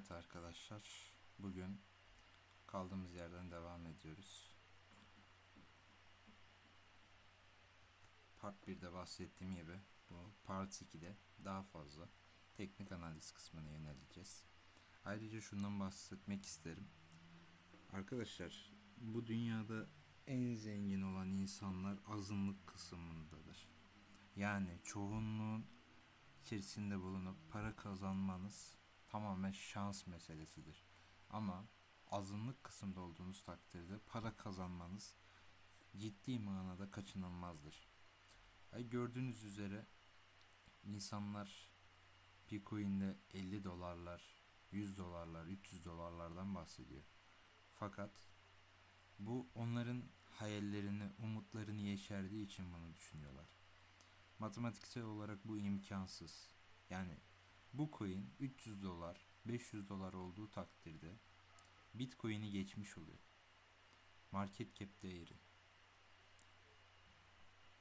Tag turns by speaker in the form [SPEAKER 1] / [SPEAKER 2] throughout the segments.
[SPEAKER 1] Evet arkadaşlar, bugün kaldığımız yerden devam ediyoruz. Part 1'de bahsettiğim gibi bu Part 2'de daha fazla teknik analiz kısmına yöneleceğiz. Ayrıca şundan bahsetmek isterim. Arkadaşlar, bu dünyada en zengin olan insanlar azınlık kısmındadır. Yani çoğunluğun içerisinde bulunup para kazanmanız tamamen şans meselesidir. Ama azınlık kısımda olduğunuz takdirde para kazanmanız ciddi manada kaçınılmazdır. E gördüğünüz üzere insanlar Bitcoin'de 50 dolarlar, 100 dolarlar, 300 dolarlardan bahsediyor. Fakat bu onların hayallerini, umutlarını yeşerdiği için bunu düşünüyorlar. Matematiksel olarak bu imkansız. Yani bu coin 300 dolar, 500 dolar olduğu takdirde Bitcoin'i geçmiş oluyor. Market cap değeri.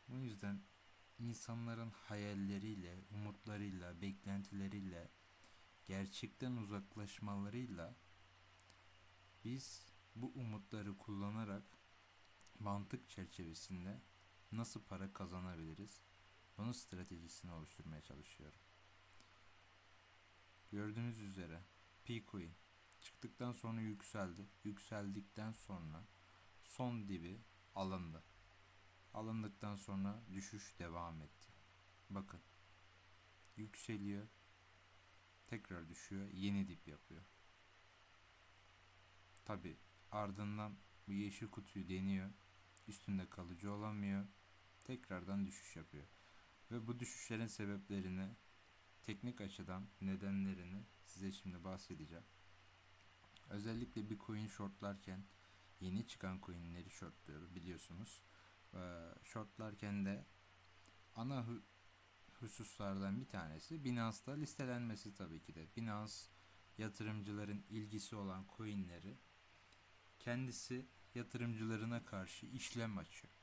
[SPEAKER 1] Bu yüzden insanların hayalleriyle, umutlarıyla, beklentileriyle, gerçekten uzaklaşmalarıyla biz bu umutları kullanarak mantık çerçevesinde nasıl para kazanabiliriz? Bunun stratejisini oluşturmaya çalışıyorum. Gördüğünüz üzere P-Coin çıktıktan sonra yükseldi. Yükseldikten sonra son dibi alındı. Alındıktan sonra düşüş devam etti. Bakın. Yükseliyor. Tekrar düşüyor. Yeni dip yapıyor. Tabi ardından bu yeşil kutuyu deniyor. Üstünde kalıcı olamıyor. Tekrardan düşüş yapıyor. Ve bu düşüşlerin sebeplerini teknik açıdan nedenlerini size şimdi bahsedeceğim. Özellikle bir coin shortlarken yeni çıkan coinleri shortluyor biliyorsunuz. Ee, shortlarken de ana hususlardan bir tanesi Binance'da listelenmesi tabii ki de. Binance yatırımcıların ilgisi olan coinleri kendisi yatırımcılarına karşı işlem açıyor.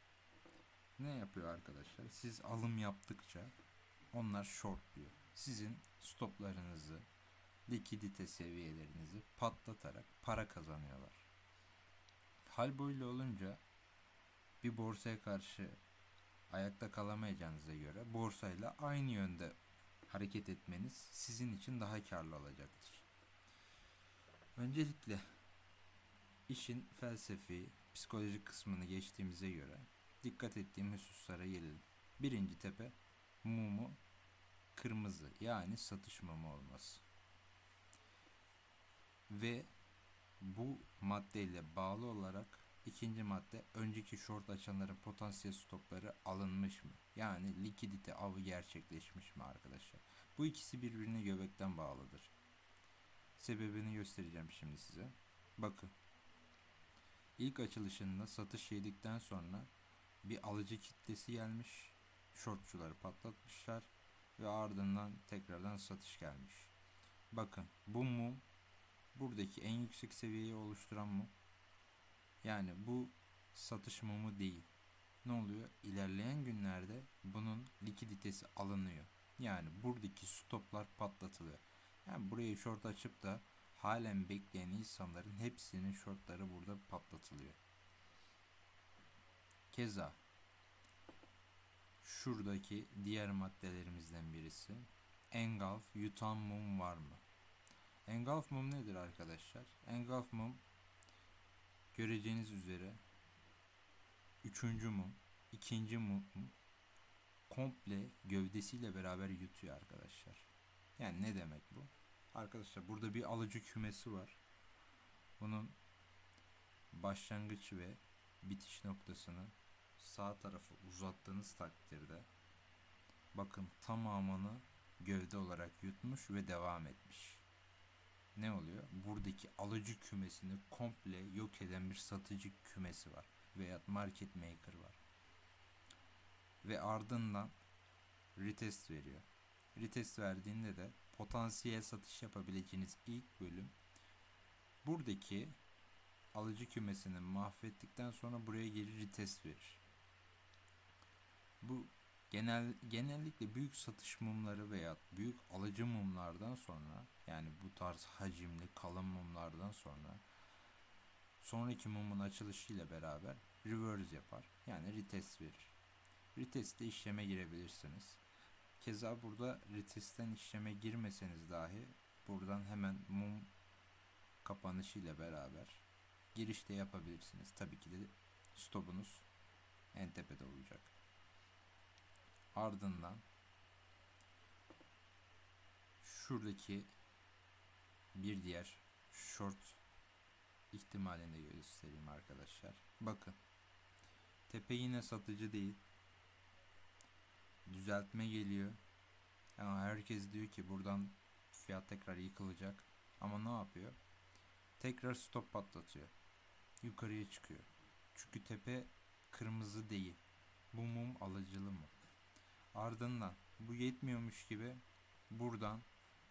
[SPEAKER 1] Ne yapıyor arkadaşlar? Siz alım yaptıkça onlar shortluyor sizin stoplarınızı, likidite seviyelerinizi patlatarak para kazanıyorlar. Hal böyle olunca bir borsaya karşı ayakta kalamayacağınıza göre borsayla aynı yönde hareket etmeniz sizin için daha karlı olacaktır. Öncelikle işin felsefi, psikolojik kısmını geçtiğimize göre dikkat ettiğim hususlara gelelim. Birinci tepe mumu kırmızı yani satış mumu olması. Ve bu maddeyle bağlı olarak ikinci madde önceki short açanların potansiyel stopları alınmış mı? Yani likidite avı gerçekleşmiş mi arkadaşlar? Bu ikisi birbirine göbekten bağlıdır. Sebebini göstereceğim şimdi size. Bakın. İlk açılışında satış yedikten sonra bir alıcı kitlesi gelmiş. Shortçuları patlatmışlar ve ardından tekrardan satış gelmiş. Bakın bu mum buradaki en yüksek seviyeyi oluşturan mum. Yani bu satış mumu değil. Ne oluyor? İlerleyen günlerde bunun likiditesi alınıyor. Yani buradaki stoplar patlatılıyor. Yani burayı short açıp da halen bekleyen insanların hepsinin shortları burada patlatılıyor. Keza şuradaki diğer maddelerimizden birisi. Engulf yutan mum var mı? Engulf mum nedir arkadaşlar? Engulf mum göreceğiniz üzere üçüncü mum, ikinci mum komple gövdesiyle beraber yutuyor arkadaşlar. Yani ne demek bu? Arkadaşlar burada bir alıcı kümesi var. Bunun başlangıç ve bitiş noktasını sağ tarafı uzattığınız takdirde bakın tamamını gövde olarak yutmuş ve devam etmiş. Ne oluyor? Buradaki alıcı kümesini komple yok eden bir satıcı kümesi var. Veya market maker var. Ve ardından retest veriyor. Retest verdiğinde de potansiyel satış yapabileceğiniz ilk bölüm buradaki alıcı kümesini mahvettikten sonra buraya geri retest verir. Bu genel genellikle büyük satış mumları veya büyük alıcı mumlardan sonra yani bu tarz hacimli kalın mumlardan sonra sonraki mumun açılışıyla beraber reverse yapar. Yani retest verir. Retest'te işleme girebilirsiniz. Keza burada retest'ten işleme girmeseniz dahi buradan hemen mum kapanışıyla beraber girişte yapabilirsiniz. Tabii ki de stopunuz en tepede olacak. Ardından şuradaki bir diğer short ihtimalini göstereyim arkadaşlar. Bakın. Tepe yine satıcı değil. Düzeltme geliyor. Ama herkes diyor ki buradan fiyat tekrar yıkılacak. Ama ne yapıyor? Tekrar stop patlatıyor. Yukarıya çıkıyor. Çünkü tepe kırmızı değil. Bu mum alıcılı mı? Ardından bu yetmiyormuş gibi buradan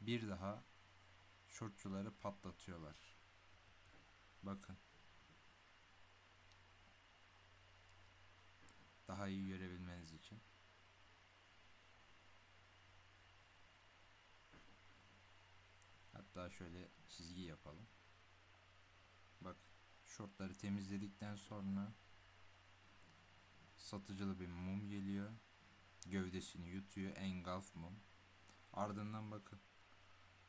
[SPEAKER 1] bir daha şortçuları patlatıyorlar. Bakın. Daha iyi görebilmeniz için. Hatta şöyle çizgi yapalım. Bak şortları temizledikten sonra satıcılı bir mum geliyor. Gövdesini yutuyor. Engulf mum. Ardından bakın.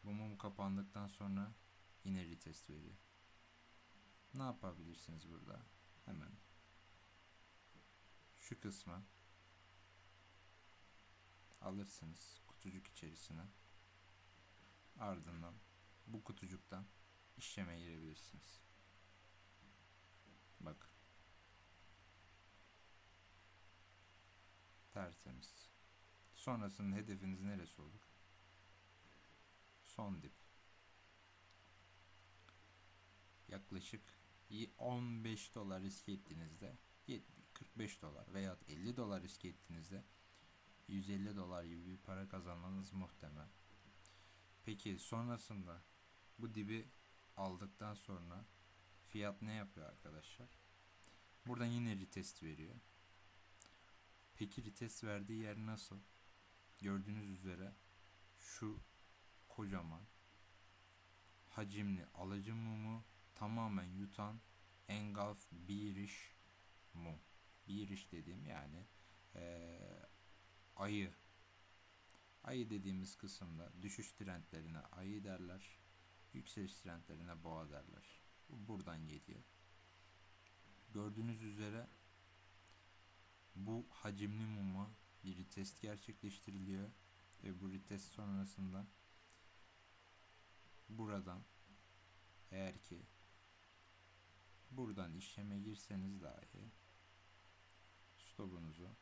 [SPEAKER 1] Bu mum kapandıktan sonra yine retest veriyor. Ne yapabilirsiniz burada? Hemen şu kısmı alırsınız kutucuk içerisine. Ardından bu kutucuktan işleme girebilirsiniz. Bak. Tertemiz. Sonrasında hedefiniz neresi olur? Son dip. Yaklaşık 15 dolar risk ettiğinizde 45 dolar veya 50 dolar risk ettiğinizde 150 dolar gibi bir para kazanmanız muhtemel. Peki sonrasında bu dibi aldıktan sonra fiyat ne yapıyor arkadaşlar? Buradan yine retest veriyor. Peki retest verdiği yer nasıl? Gördüğünüz üzere şu kocaman hacimli alıcı mumu tamamen yutan engulf bearish mum. Bearish dediğim yani ee, ayı Ayı dediğimiz kısımda düşüş trendlerine ayı derler. Yükseliş trendlerine boğa derler. Bu buradan geliyor. Gördüğünüz üzere bu hacimli muma bir test gerçekleştiriliyor ve bu retest sonrasında buradan eğer ki buradan işleme girseniz dahi stopunuzu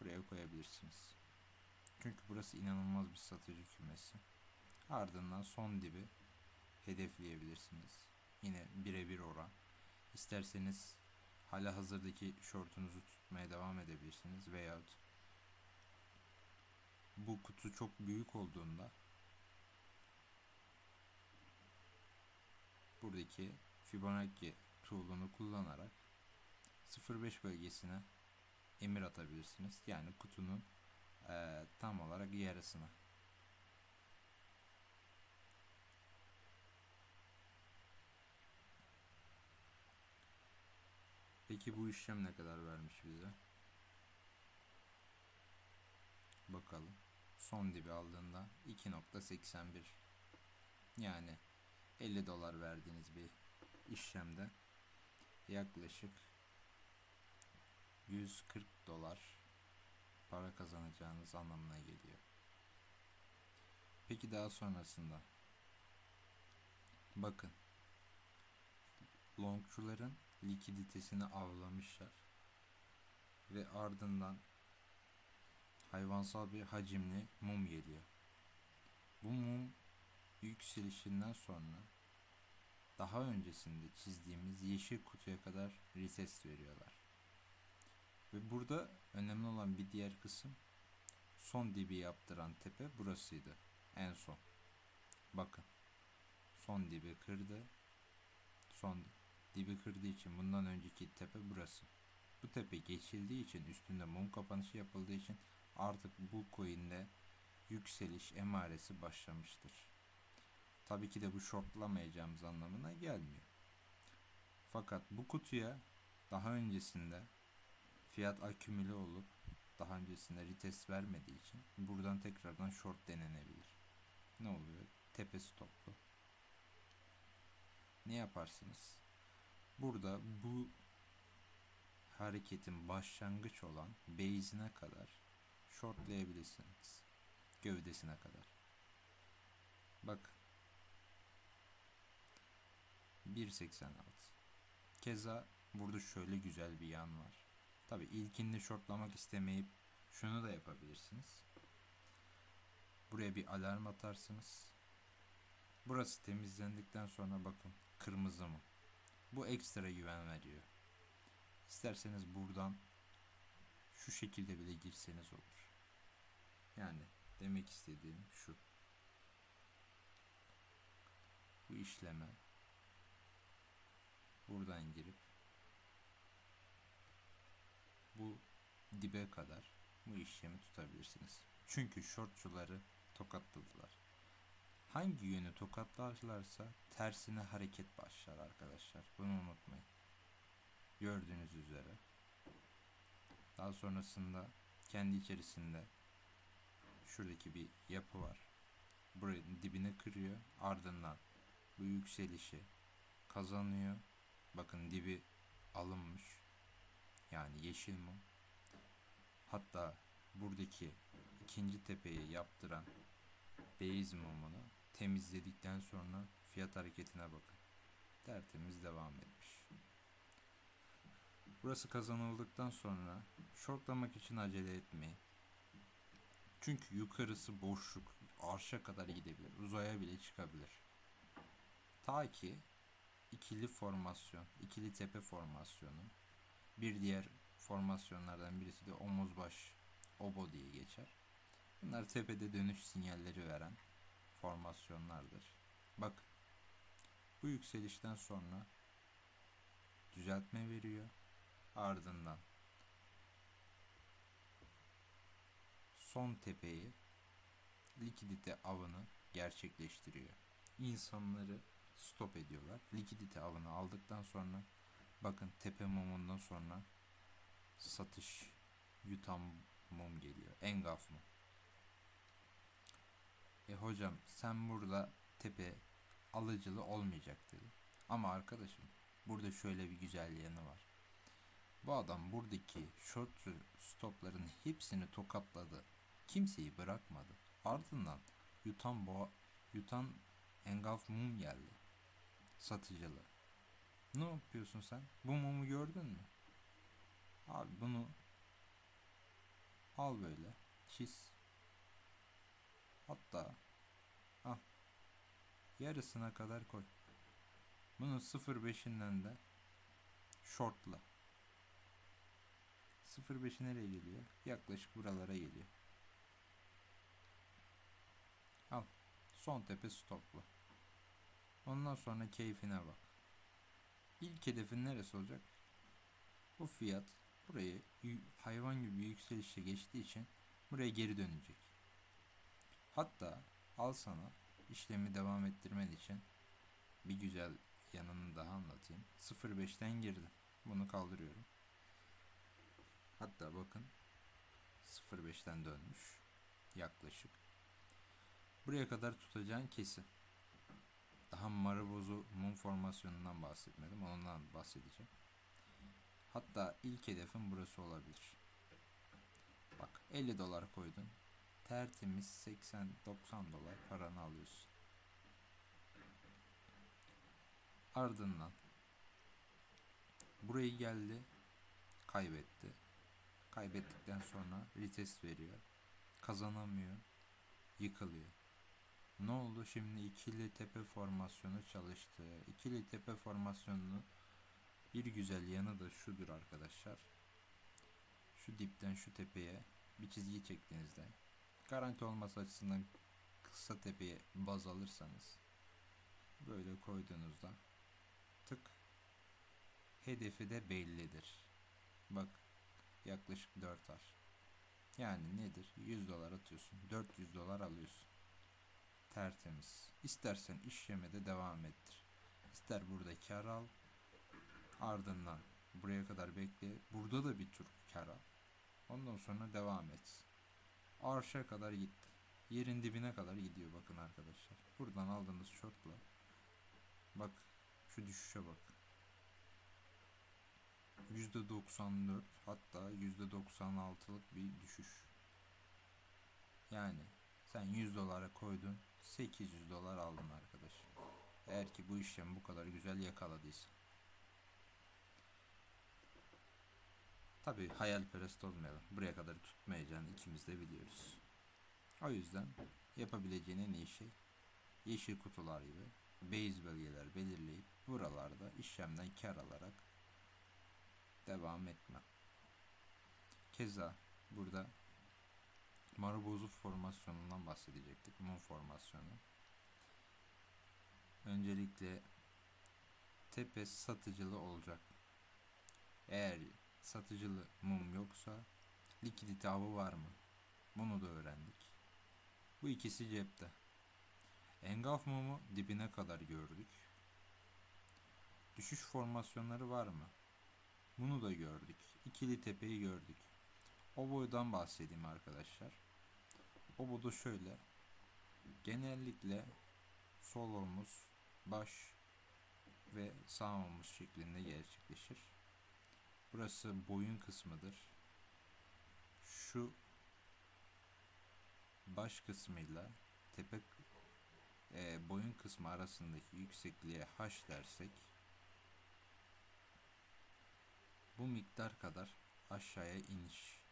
[SPEAKER 1] buraya koyabilirsiniz. Çünkü burası inanılmaz bir satıcı kümesi. Ardından son dibi hedefleyebilirsiniz. Yine birebir oran. İsterseniz hala hazırdaki şortunuzu tutmaya devam edebilirsiniz veyahut bu kutu çok büyük olduğunda buradaki Fibonacci tool'unu kullanarak 0.5 bölgesine emir atabilirsiniz. Yani kutunun e, tam olarak yarısına. Peki bu işlem ne kadar vermiş bize? Bakalım. Son dibi aldığında 2.81 yani 50 dolar verdiğiniz bir işlemde yaklaşık 140 dolar para kazanacağınız anlamına geliyor. Peki daha sonrasında bakın longçuların likiditesini avlamışlar ve ardından hayvansal bir hacimli mum geliyor. Bu mum yükselişinden sonra daha öncesinde çizdiğimiz yeşil kutuya kadar retest veriyorlar. Ve burada önemli olan bir diğer kısım son dibi yaptıran tepe burasıydı. En son. Bakın. Son dibi kırdı. Son dibi kırdığı için bundan önceki tepe burası. Bu tepe geçildiği için üstünde mum kapanışı yapıldığı için artık bu coin'de yükseliş emaresi başlamıştır. Tabii ki de bu shortlamayacağımız anlamına gelmiyor. Fakat bu kutuya daha öncesinde fiyat akümüle olup daha öncesinde retest vermediği için buradan tekrardan short denenebilir. Ne oluyor? Tepe stoplu. Ne yaparsınız? Burada bu hareketin başlangıç olan base'ine kadar shortlayabilirsiniz. Gövdesine kadar. Bak 1.86 Keza burada şöyle güzel bir yan var. Tabi ilkinde shortlamak istemeyip şunu da yapabilirsiniz. Buraya bir alarm atarsınız. Burası temizlendikten sonra bakın kırmızı mı? Bu ekstra güven veriyor. İsterseniz buradan şu şekilde bile girseniz olur. Yani demek istediğim şu. Bu işleme buradan girip bu dibe kadar bu işlemi tutabilirsiniz. Çünkü shortçuları tokatladılar. Hangi yönü tokatlarlarsa tersine hareket başlar arkadaşlar. Bunu unutmayın. Gördüğünüz üzere. Daha sonrasında kendi içerisinde şuradaki bir yapı var. Buranın dibine kırıyor. Ardından bu yükselişi kazanıyor. Bakın dibi alınmış. Yani yeşil mum. Hatta buradaki ikinci tepeyi yaptıran base mumunu temizledikten sonra fiyat hareketine bakın. Tertemiz devam etmiş. Burası kazanıldıktan sonra shortlamak için acele etmeyin. Çünkü yukarısı boşluk. Arşa kadar gidebilir. Uzaya bile çıkabilir. Ta ki ikili formasyon, ikili tepe formasyonu. Bir diğer formasyonlardan birisi de omuz baş obo diye geçer. Bunlar tepede dönüş sinyalleri veren formasyonlardır. Bak bu yükselişten sonra düzeltme veriyor. Ardından son tepeyi likidite avını gerçekleştiriyor. İnsanları stop ediyorlar. Likidite avını aldıktan sonra bakın tepe mumundan sonra satış yutan mum geliyor. Engaf mum. E hocam sen burada tepe alıcılı olmayacak dedi. Ama arkadaşım burada şöyle bir güzel yanı var. Bu adam buradaki short stopların hepsini tokatladı. Kimseyi bırakmadı. Ardından yutan boğa, yutan engaf mum geldi. Satıcılı. Ne yapıyorsun sen? Bu mumu gördün mü? Abi bunu al böyle. Çiz. Hatta al. Yarısına kadar koy. Bunun 0.5'inden de shortla. 0.5'i nereye geliyor? Yaklaşık buralara geliyor. Al. Son tepe stopla. Ondan sonra keyfine bak. İlk hedefin neresi olacak? Bu fiyat burayı hayvan gibi yükselişe geçtiği için buraya geri dönecek. Hatta al sana işlemi devam ettirmen için bir güzel yanını daha anlatayım. 0.5'ten girdim. Bunu kaldırıyorum. Hatta bakın 0.5'ten dönmüş. Yaklaşık. Buraya kadar tutacağın kesin. Daha maribozu mum formasyonundan bahsetmedim. Ondan bahsedeceğim. Hatta ilk hedefim burası olabilir. Bak 50 dolar koydun. Tertemiz 80-90 dolar paranı alıyorsun. Ardından burayı geldi kaybetti. Kaybettikten sonra retest veriyor. Kazanamıyor. Yıkılıyor. Ne oldu şimdi ikili tepe formasyonu çalıştı. İkili tepe formasyonunu bir güzel yanı da şudur arkadaşlar. Şu dipten şu tepeye bir çizgi çektiğinizde garanti olması açısından kısa tepeye baz alırsanız böyle koyduğunuzda tık hedefi de bellidir. Bak yaklaşık 4 ar. Yani nedir? 100 dolar atıyorsun. 400 dolar alıyorsun. Tertemiz. İstersen işlemede devam ettir. İster burada kar al. Ardından buraya kadar bekle. Burada da bir tur kar al. Ondan sonra devam et. Arşa kadar gitti. Yerin dibine kadar gidiyor bakın arkadaşlar. Buradan aldığınız shortla. Bak şu düşüşe bak. %94 hatta %96'lık bir düşüş. Yani sen 100 dolara koydun 800 dolar aldın arkadaş. Eğer ki bu işlem bu kadar güzel yakaladıysa. Tabi hayalperest olmayalım. Buraya kadar tutmayacağını ikimiz de biliyoruz. O yüzden yapabileceğin en iyi şey yeşil kutular gibi base bölgeler belirleyip buralarda işlemden kar alarak devam etme. Keza burada Marubozu formasyonundan bahsedecektik. Mum formasyonu. Öncelikle tepe satıcılı olacak. Eğer satıcılı mum yoksa likidite avı var mı? Bunu da öğrendik. Bu ikisi cepte. Engulf mumu dibine kadar gördük. Düşüş formasyonları var mı? Bunu da gördük. İkili tepeyi gördük. Obo'dan bahsedeyim arkadaşlar. Obo da şöyle. Genellikle sol omuz, baş ve sağ omuz şeklinde gerçekleşir. Burası boyun kısmıdır. Şu baş kısmıyla tepe e, boyun kısmı arasındaki yüksekliğe h dersek bu miktar kadar aşağıya iniş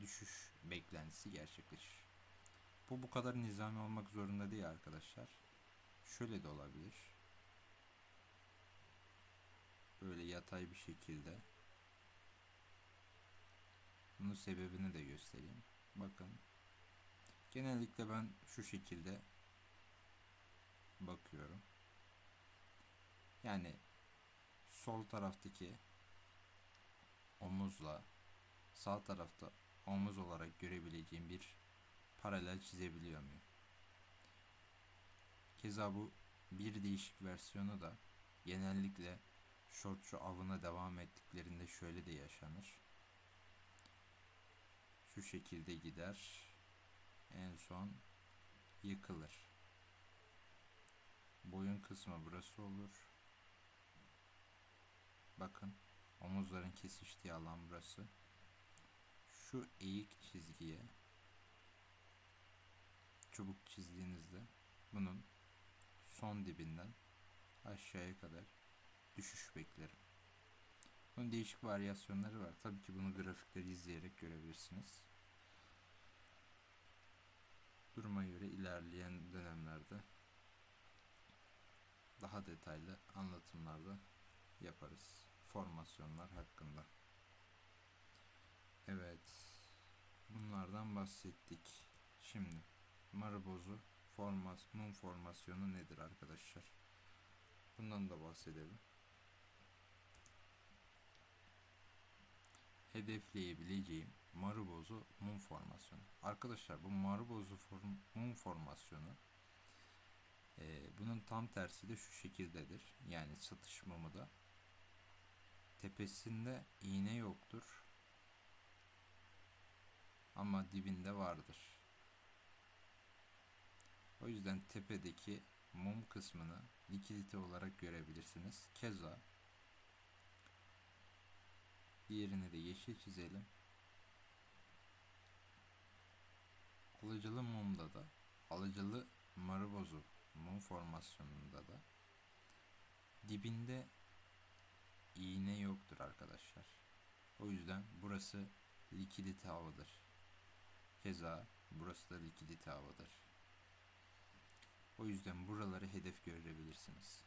[SPEAKER 1] düşüş beklentisi gerçekleşir. Bu bu kadar nizami olmak zorunda değil arkadaşlar. Şöyle de olabilir. Böyle yatay bir şekilde. Bunun sebebini de göstereyim. Bakın. Genellikle ben şu şekilde bakıyorum. Yani sol taraftaki omuzla sağ tarafta omuz olarak görebileceğim bir paralel çizebiliyor muyum? Keza bu bir değişik versiyonu da genellikle shortçu avına devam ettiklerinde şöyle de yaşanır. Şu şekilde gider. En son yıkılır. Boyun kısmı burası olur. Bakın omuzların kesiştiği alan burası. Şu eğik çizgiye çubuk çizdiğinizde bunun son dibinden aşağıya kadar düşüş beklerim. Bunun değişik varyasyonları var. Tabii ki bunu grafikleri izleyerek görebilirsiniz. Duruma göre ilerleyen dönemlerde daha detaylı anlatımlarda yaparız. Formasyonlar hakkında. Evet. Bunlardan bahsettik. Şimdi Maribozu formas, mum formasyonu nedir arkadaşlar? Bundan da bahsedelim. Hedefleyebileceğim Maribozu mum formasyonu. Arkadaşlar bu Maribozu form, mum formasyonu e, bunun tam tersi de şu şekildedir. Yani satış mumu da tepesinde iğne yoktur ama dibinde vardır. O yüzden tepedeki mum kısmını likidite olarak görebilirsiniz. Keza diğerini de yeşil çizelim. Alıcılı mumda da alıcılı maribozu mum formasyonunda da dibinde iğne yoktur arkadaşlar. O yüzden burası likidite avıdır. Keza burası da likidite avıdır. O yüzden buraları hedef görebilirsiniz.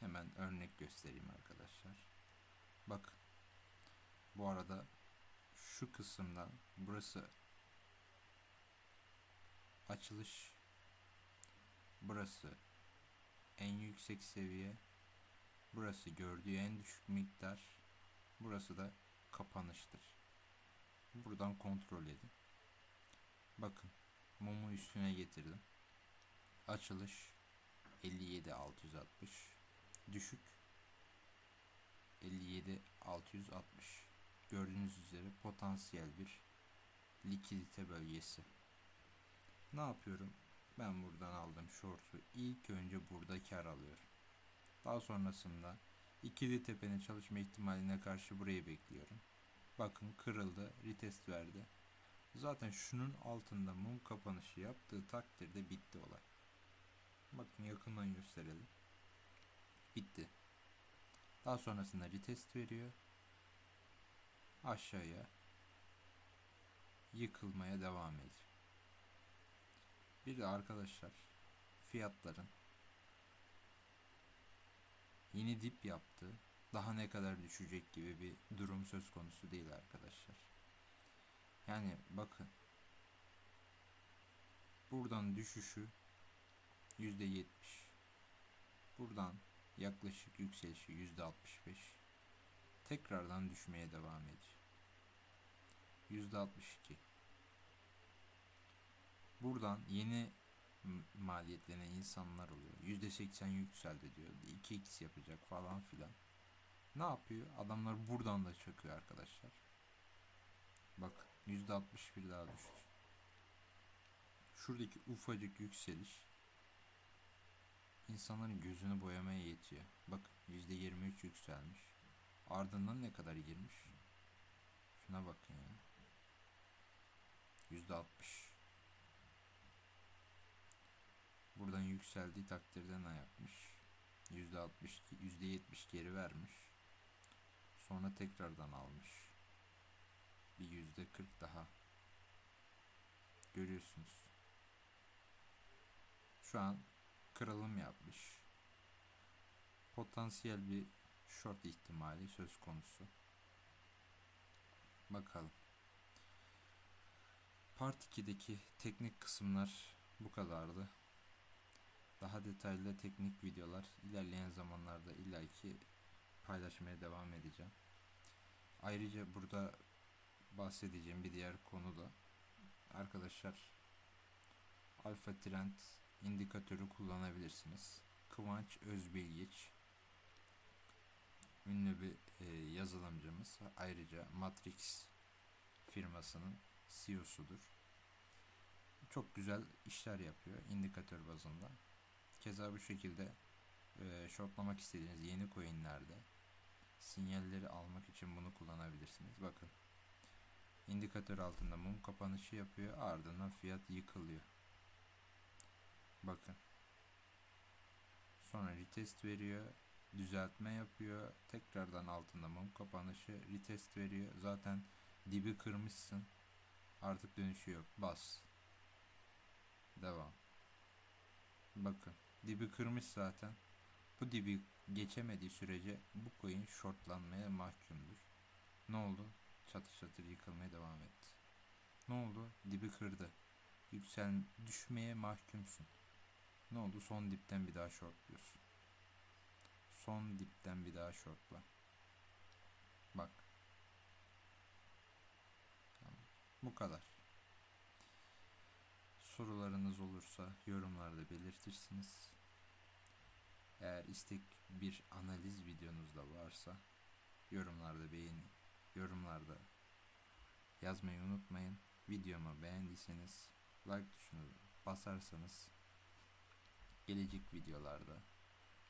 [SPEAKER 1] Hemen örnek göstereyim arkadaşlar. Bak. Bu arada şu kısımdan burası açılış burası en yüksek seviye burası gördüğü en düşük miktar burası da kapanıştır. Buradan kontrol edin. Bakın mumu üstüne getirdim. Açılış 57 660 düşük 57 660 gördüğünüz üzere potansiyel bir likidite bölgesi. Ne yapıyorum? Ben buradan aldım short'u. İlk önce burada kar alıyorum. Daha sonrasında ikili tepenin çalışma ihtimaline karşı burayı bekliyorum. Bakın kırıldı, retest verdi. Zaten şunun altında mum kapanışı yaptığı takdirde bitti olay. Bakın yakından gösterelim. Bitti. Daha sonrasında retest veriyor. Aşağıya yıkılmaya devam ediyor. Bir de arkadaşlar fiyatların yeni dip yaptı. Daha ne kadar düşecek gibi bir durum söz konusu değil arkadaşlar. Yani bakın buradan düşüşü yüzde yetmiş. Buradan yaklaşık yükselişi yüzde altmış beş. Tekrardan düşmeye devam ediyor. Yüzde altmış iki. Buradan yeni maliyetlenen insanlar oluyor. Yüzde seksen yükseldi diyor. 2x yapacak falan filan. Ne yapıyor? Adamlar buradan da çöküyor arkadaşlar. Bak yüzde altmış bir daha düştü. Şuradaki ufacık yükseliş insanların gözünü boyamaya yetiyor. Bak yüzde yirmi üç yükselmiş. Ardından ne kadar girmiş? Şuna bakın ya. Yüzde altmış. Buradan yükseldiği takdirde ne yapmış? Yüzde altmış, yüzde yetmiş geri vermiş. Sonra tekrardan almış. Bir yüzde kırk daha. Görüyorsunuz. Şu an kırılım yapmış. Potansiyel bir short ihtimali söz konusu. Bakalım. Part 2'deki teknik kısımlar bu kadardı. Daha detaylı teknik videolar ilerleyen zamanlarda illaki paylaşmaya devam edeceğim. Ayrıca burada bahsedeceğim bir diğer konu da arkadaşlar Alfa Trend indikatörü kullanabilirsiniz. Kıvanç Özbilgiç ünlü bir e, yazılımcımız. Ayrıca Matrix firmasının CEO'sudur. Çok güzel işler yapıyor indikatör bazında. Keza bu şekilde e, shortlamak istediğiniz yeni coinlerde sinyalleri almak için bunu kullanabilirsiniz. Bakın indikatör altında mum kapanışı yapıyor ardından fiyat yıkılıyor. Bakın. Sonra retest veriyor. Düzeltme yapıyor. Tekrardan altında mum kapanışı retest veriyor. Zaten dibi kırmışsın. Artık dönüşü yok. Bas. Devam. Bakın. Dibi kırmış zaten. Bu dibi geçemediği sürece bu coin shortlanmaya mahkumdur. Ne oldu? Çatır çatır yıkılmaya devam etti. Ne oldu? Dibi kırdı. Yüksel düşmeye mahkumsun. Ne oldu? Son dipten bir daha shortluyorsun. Son dipten bir daha shortla. Bak. Tamam. Bu kadar. Sorularınız olursa yorumlarda belirtirsiniz. Eğer istek bir analiz videonuz da varsa yorumlarda beğenin. Yorumlarda yazmayı unutmayın. Videomu beğendiyseniz like tuşunu basarsanız gelecek videolarda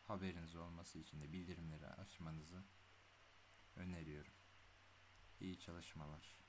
[SPEAKER 1] haberiniz olması için de bildirimleri açmanızı öneriyorum. İyi çalışmalar.